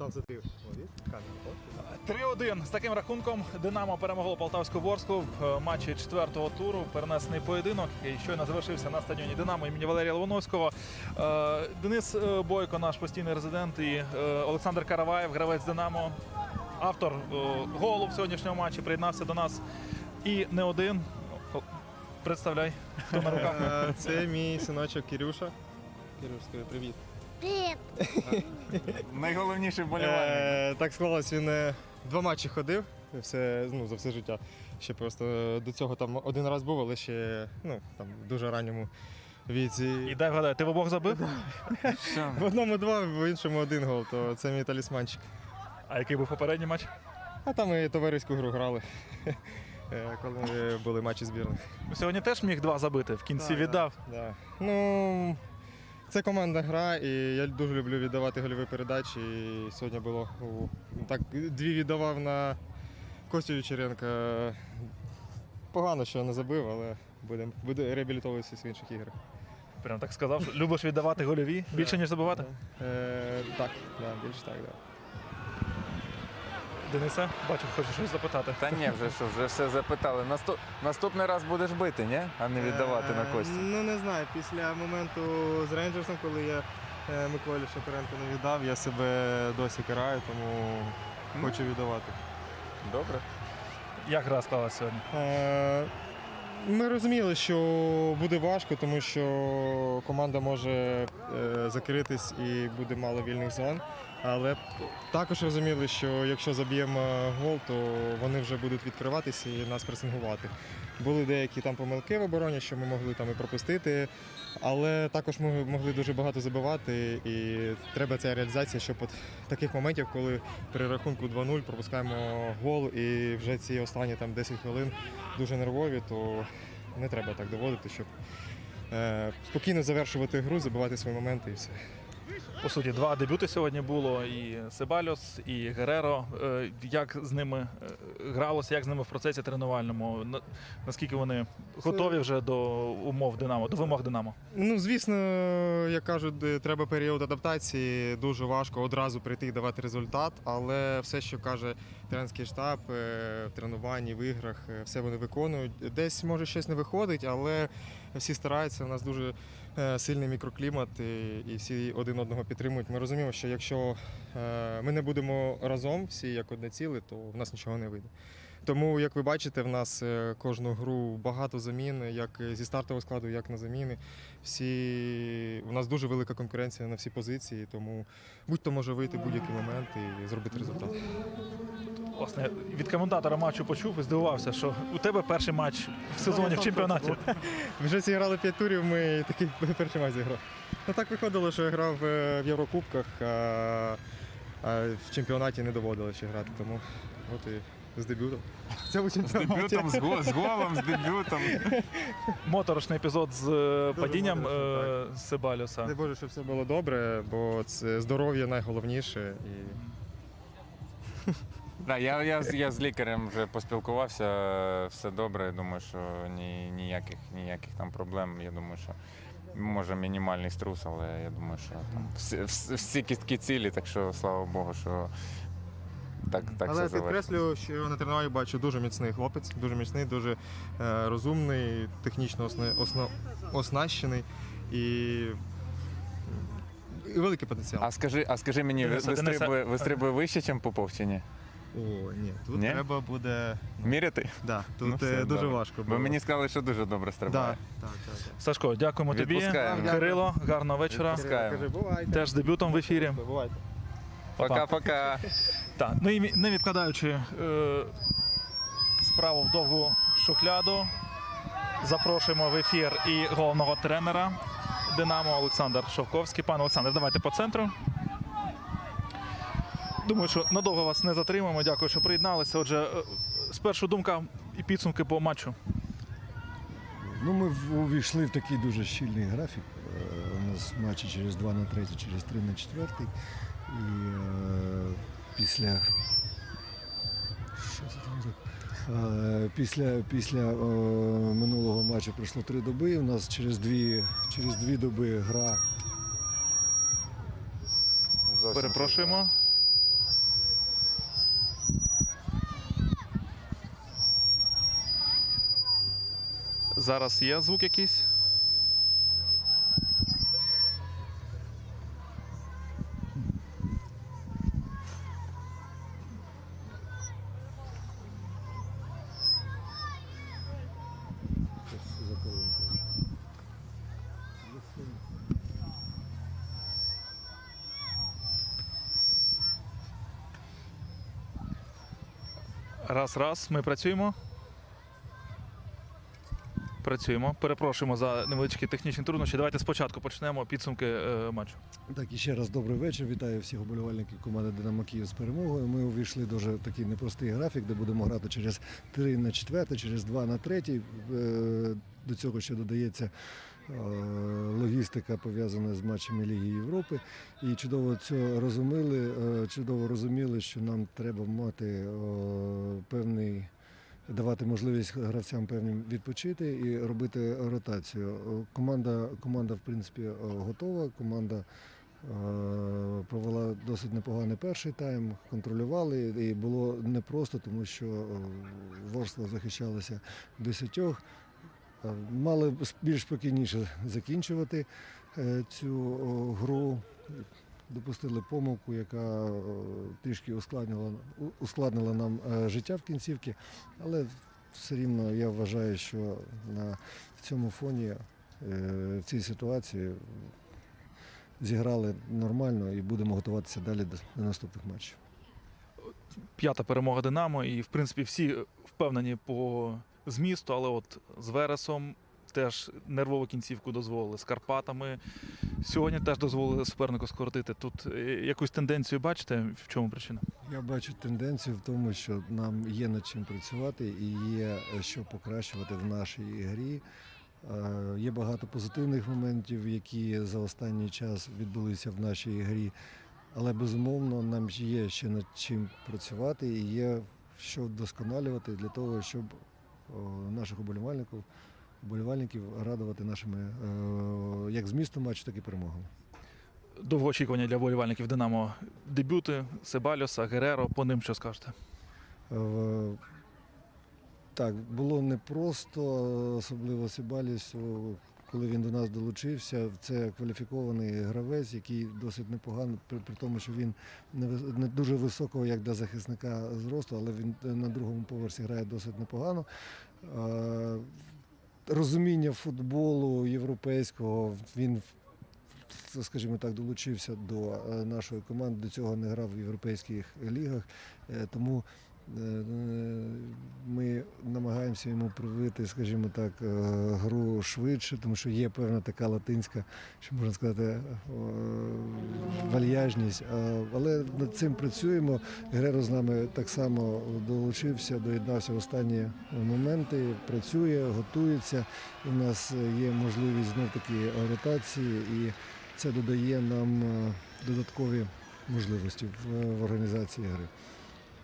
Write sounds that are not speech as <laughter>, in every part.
там за ти. Камера. 3-1 з таким рахунком Динамо перемогло Полтавську Ворску в е, матчі четвертого туру. Перенесений поєдинок, який щойно завершився на стадіоні Динамо імені Валерія Ловоновського. Е, Денис е, Бойко, наш постійний резидент, і Олександр Караваєв, гравець Динамо, автор голу в сьогоднішньому матчі, приєднався до нас. І не один. Представляй, хто на руках. Це мій синочок Кирюша. Кирюш, скажи привіт. Привіт. Найголовніший Е, Так склалось, він е, два матчі ходив все, ну, за все життя. Ще просто е, до цього там один раз був, але ще ну, там, в дуже ранньому віці. І дай вгадаю, ти в обох забив? В одному два, в іншому один гол, то це мій талісманчик. А який був попередній матч? А там і товариську гру грали, <laughs> е, коли були матчі збірних. Сьогодні теж міг два забити, в кінці віддав. Да. Ну, це командна гра, і я дуже люблю віддавати гольові передачі. І сьогодні було так, дві віддавав на Костю Вічеренка. Погано, що не забив, але будемо буде реабілітовуватися в інших іграх. Прям так сказав, що любиш віддавати гольові більше, ніж забивати? Е, так, да, більше так, да. Денисе, бачу, хочеш щось запитати. Та ні, вже що, вже все запитали. Наступ... Наступний раз будеш бити, ні? А не віддавати на Е, кості. Ну не знаю, після моменту з Рейнджерсом, коли я е, Миколі Шапиренко не віддав, я себе досі караю, тому хочу віддавати. Добре. Як гра склалася сьогодні? Е, Ми розуміли, що буде важко, тому що команда може е, закритись і буде мало вільних зон. Але також розуміли, що якщо заб'ємо гол, то вони вже будуть відкриватися і нас пресингувати. Були деякі там помилки в обороні, що ми могли там і пропустити, але також ми могли дуже багато забивати. І треба ця реалізація, щоб от таких моментів, коли при рахунку 2-0 пропускаємо гол і вже ці останні там 10 хвилин дуже нервові, то не треба так доводити, щоб е, спокійно завершувати гру, забивати свої моменти і все. По суті, два дебюти сьогодні було: і Себальос, і Гереро. Е, Як з ними е, гралося, як з ними в процесі тренувальному? Наскільки вони готові вже до умов Динамо, до вимог Динамо? Ну, звісно, як кажуть, треба період адаптації, дуже важко одразу прийти і давати результат, але все, що каже тренерський штаб е, в тренуванні, в іграх, все вони виконують. Десь може щось не виходить, але всі стараються. У нас дуже сильний мікроклімат і всі один одного підтримують. Ми розуміємо, що якщо е, ми не будемо разом всі як одне ціле, то в нас нічого не вийде. Тому, як ви бачите, в нас е, кожну гру багато замін, як зі стартового складу, як на заміни. Всі у нас дуже велика конкуренція на всі позиції, тому будь-то може вийти будь-який момент і зробити результат. Власне, від коментатора матчу почув і здивувався, що у тебе перший матч в сезоні в чемпіонаті. Вже зіграли п'ять турів, ми такий перший матч зіграв. Ну так виходило, що я грав е, в Єврокубках, а, а в чемпіонаті не доводилося ще грати, тому от і з дебютом. З чемпіонаті. дебютом, з, го- з голом, з дебютом. Моторошний епізод з е, Дуже падінням моторошний, е, Себальоса. Дай Боже, щоб все було добре, бо це здоров'я найголовніше. І Да, я, я, з- я з лікарем вже поспілкувався, все добре. Я думаю, що ні, ніяких, ніяких там проблем. Я думаю, що може мінімальний струс, але я думаю, що там всі, всі- кістки цілі, так що слава Богу, що так, так Але все завершилось. підкреслюю, що на тренуванні бачу дуже міцний хлопець, дуже міцний, дуже е, розумний, технічно осна, осна, оснащений і, і великий потенціал. А скажи, а скажи мені, ви- Дениса, Дениса. вистрибує, вистрибує вище, ніж Попов чи ні? О, ні, тут Ні? треба буде. Міряти? Да, тут Ну, все, е, дуже добре. важко. Бо мені сказали, що дуже добре да, стрибає. так, так, так. Сашко, дякуємо тобі. Відпускаємо. Кирило, гарного вечора. Відпускаємо. Кажи, бувайте. Теж з дебютом в ефірі. Бувайте. Пока-пока. Так, ну і мі- не відкладаючи е, справу в довгу шухляду, запрошуємо в ефір і головного тренера Динамо Олександр Шовковський. Пане Олександр, давайте по центру. Думаю, що надовго вас не затримаємо. Дякую, що приєдналися. Отже, е, спершу думка і підсумки по матчу. Ну, ми увійшли в такий дуже щільний графік. Е, У нас матчі через 2 на 3, через 3 на 4. І е, після. Що це там за- Е, Після, після е, минулого матчу пройшло три доби. У нас через дві, через дві доби гра. Перепрошуємо. Зараз є звук якийсь. Раз, раз, ми працюємо. Працюємо. Перепрошуємо за невеличкі технічні труднощі. Давайте спочатку почнемо підсумки е, матчу. Так, і ще раз добрий вечір. Вітаю всіх уболівальників команди Динамо Київ з перемогою. Ми увійшли дуже такий непростий графік, де будемо грати через 3 на 4, через 2 на 3. Е, До цього ще додається е, логістика пов'язана з матчами Ліги Європи. І чудово це розуміли, чудово розуміли, що нам треба мати певний. Давати можливість гравцям певним відпочити і робити ротацію. Е, Команда, команда в принципі, е, готова. Команда е, провела досить непоганий перший тайм, контролювали. І було непросто, тому що Ворскла захищалася десятьох. Мали більш спокійніше закінчувати цю гру. Допустили помилку, яка е, трішки ускладнила, ускладнила нам е, життя в кінцівці, але все рівно я вважаю, що на цьому фоні, е, в цій ситуації зіграли нормально і будемо готуватися далі до, наступних матчів. П'ята перемога Динамо, і в принципі всі впевнені по змісту, але от з Вересом теж нервову кінцівку дозволили. З Карпатами сьогодні теж дозволили супернику скоротити. Тут е, якусь тенденцію бачите, в чому причина? Я бачу тенденцію в тому, що нам є над чим працювати і є е, що покращувати в нашій грі. Е, Є багато позитивних моментів, які за останній час відбулися в нашій грі. Але безумовно нам є ще над чим працювати і є що вдосконалювати для того, щоб наших уболівальників, уболівальників радувати нашими е, як змістом матчу, так і перемогами. Довгоочікування для болівальників Динамо. Дебюти Себальоса, Гереро. По ним що скажете? Е, Так, було непросто, особливо Сибалісу, коли він до нас долучився. Це кваліфікований гравець, який досить непогано, при, при тому, що він не, не дуже високого, як для захисника зросту, але він на другому поверсі грає досить непогано. Розуміння футболу європейського він скажімо так, долучився до е, нашої команди. До цього не грав в європейських лігах. Е, Тому ми намагаємося йому привити, скажімо так, е, гру швидше, тому що є певна така латинська, що можна сказати, е, вальяжність. Е, Але над цим працюємо. Греро з нами так само долучився, доєднався в останні моменти, працює, готується. У нас є можливість знов таки ротації, і це додає нам е, додаткові можливості в організації гри.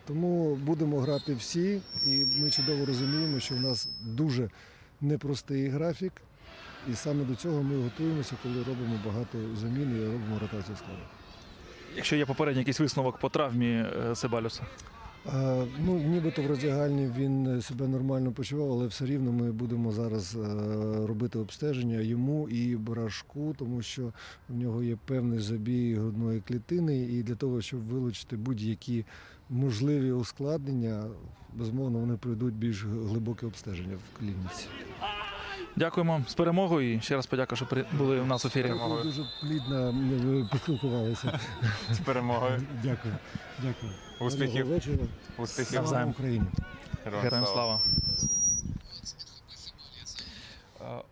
Тому будемо грати всі, і ми чудово розуміємо, що в нас дуже непростий графік, і саме до цього ми готуємося, коли робимо багато замін і робимо ротацію складу. Якщо є попередній якийсь висновок по травмі е, Себальоса. Е, Ну, нібито в роздягальні він себе нормально почував, але все рівно ми будемо зараз е, робити обстеження йому і Барашку, тому що в нього є певний забій грудної клітини, і для того, щоб вилучити будь-які можливі ускладнення, безумовно, вони пройдуть більш глибоке обстеження в клініці. Дякуємо з перемогою і ще раз подякую, що при- були у нас в ефірі. Перемогою. Дуже плідно е, поспілкувалися. З перемогою. Дякую. Дякую. Успіхів. Вечора. Успіхів. Слава Україні. Героям слава. Е,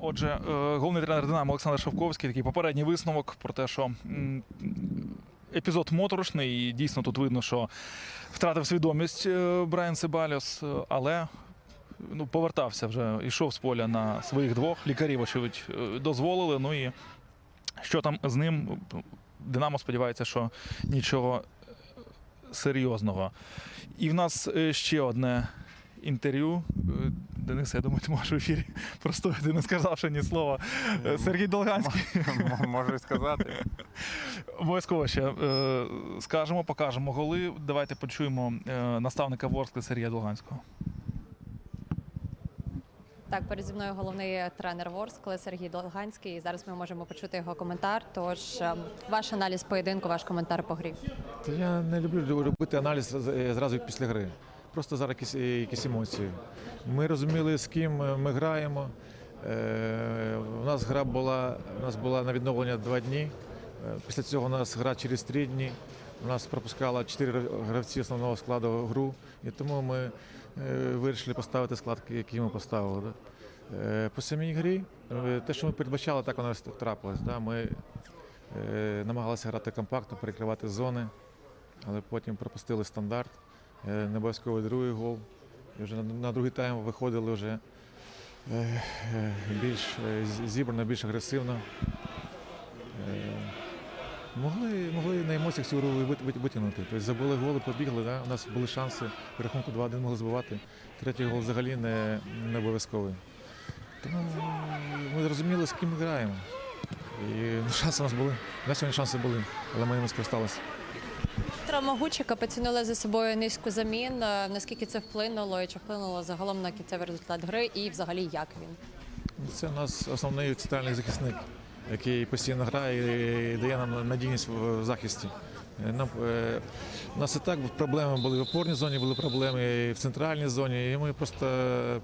Отже, е, головний тренер Динамо Олександр Шовковський, такий попередній висновок про те, що епізод моторошний, і дійсно тут видно, що втратив свідомість е, Брайан Себальос, е, але ну, повертався вже, йшов з поля на своїх двох. Лікарів, очевидь, е, дозволили. Ну і що там з ним? Динамо сподівається, що нічого серйозного. І в нас ще одне інтерв'ю. Е, Денис, я думаю, ти можеш в ефірі <laughs> простояти, не сказавши ні слова. Е, Сергій Долганський. Можу і сказати. <laughs> Обов'язково ще е, скажемо, покажемо голи. Давайте почуємо наставника Ворскли Сергія Долганського. Так, перед зі мною головний тренер Ворскли Сергій Долганський. І зараз ми можемо почути його коментар. Тож ваш аналіз поєдинку, ваш коментар по грі. Та я не люблю робити аналіз зразу після гри. Просто зараз якісь, якісь емоції. Ми розуміли, з ким е, ми граємо. Е, у нас гра була, у нас була на відновлення два дні. Е, Після цього у нас гра через три дні. У нас пропускало чотири гравці основного складу гру. І тому ми е, вирішили поставити склад, який ми поставили. Е, По самій грі, е, те, що ми передбачали, так воно трапилось. Ми е, намагалися грати компактно, перекривати зони але потім пропустили стандарт. Е, Не обов'язково другий гол. І вже на, другий тайм виходили вже е, е, більш зібрано, більш агресивно. Могли, могли на емоціях цю гру вит- вит- витягнути. Тобто забили голи, побігли. Да? У нас були шанси. По рахунку 2-1 могли збивати. Третій гол взагалі не, не обов'язковий. Тому ми зрозуміли, з ким ми граємо. І ну, шанси у нас були. На сьогодні шанси були, але ми ними скористалися. Травма Гучика потягнула за собою низку замін. Е, Наскільки це вплинуло і чи вплинуло загалом на кінцевий результат гри, і взагалі як він? Це у нас основний центральний захисник, який постійно грає і дає нам надійність в захисті. Е, Нам, е, у нас і так проблеми були в опорній зоні, були проблеми і в центральній зоні, і ми просто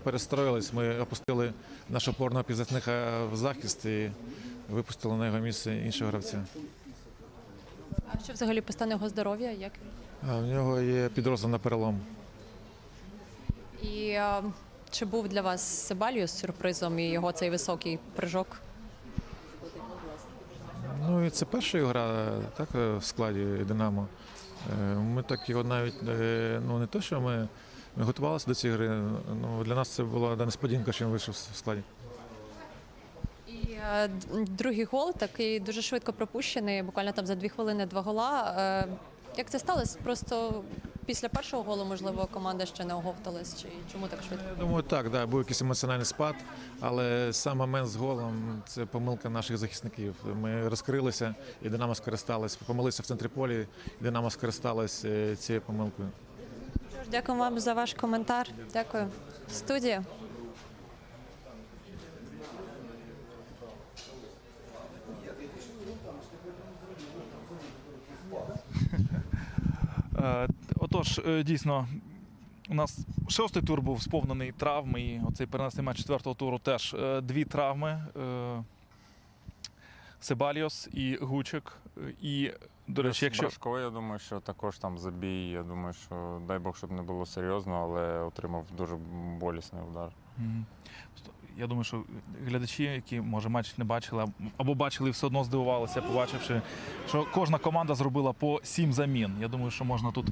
перестроїлись. Ми опустили нашого опорного півзахисника в захист і випустили на його місце іншого гравця. А що взагалі по стану його здоров'я? Як? А в нього є підрозділ на перелом. І е, чи був для вас Себаліус сюрпризом і його цей високий прыжок? Ну і це перша його гра так, е, в складі Динамо. Е, Ми так його навіть е, ну не то, що ми, ми готувалися до цієї гри. Ну для нас це була да, несподіванка, що він вийшов в складі. І е, другий гол такий дуже швидко пропущений, буквально там за дві хвилини два гола. Е, як це сталося? Просто після першого голу, можливо, команда ще не оговталась, чи чому так швидко? Я думаю, так, да, був якийсь емоціональний спад, але сам момент з голом це помилка наших захисників. Ми розкрилися і Динамо скористалось. Помилився в центрі полі, і Динамо скористалось е, цією помилкою. Дякую вам за ваш коментар. Дякую. Студія. Отож, е, дійсно, у нас шостий тур був сповнений травм, і оцей перенесений матч четвертого туру теж е, дві травми. Е, Себаліос і Гучик. Е, І, до речі, якщо Брашко, я думаю, що також там забій. Я думаю, що дай Бог, щоб не було серйозно, але отримав дуже болісний удар. Я думаю, що глядачі, які може матч не бачили, або бачили, все одно здивувалися, побачивши, що кожна команда зробила по сім замін. Я думаю, що можна тут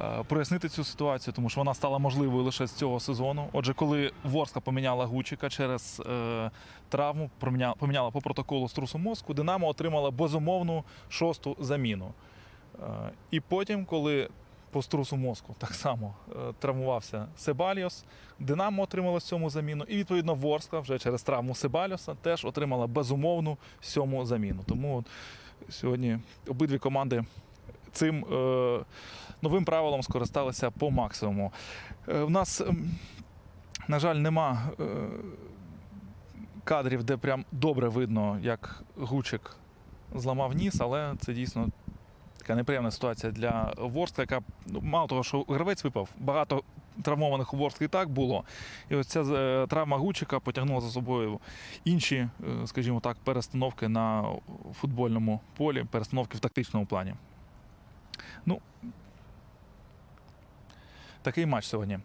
е, прояснити цю ситуацію, тому що вона стала можливою лише з цього сезону. Отже, коли Ворска поміняла Гучика через е, травму, поміняла, поміняла по протоколу струсу мозку, Динамо отримала безумовну шосту заміну. Е, і потім, коли по струсу мозку так само е, травмувався Себаліос. Динамо отримало сьому заміну, і відповідно Ворскла вже через травму Себаліоса теж отримала безумовну сьому заміну. Тому сьогодні обидві команди цим е, новим правилом скористалися по максимуму. Е, в нас, ем, на жаль, нема е, кадрів, де прям добре видно, як Гучик зламав ніс, але це дійсно така неприємна ситуація для Ворска, яка ну, мало того, що гравець випав, багато травмованих у Ворск і так було. І ось ця е, травма Гучика потягнула за собою інші, е, скажімо так, перестановки на футбольному полі, перестановки в тактичному плані. Ну, такий матч сьогодні.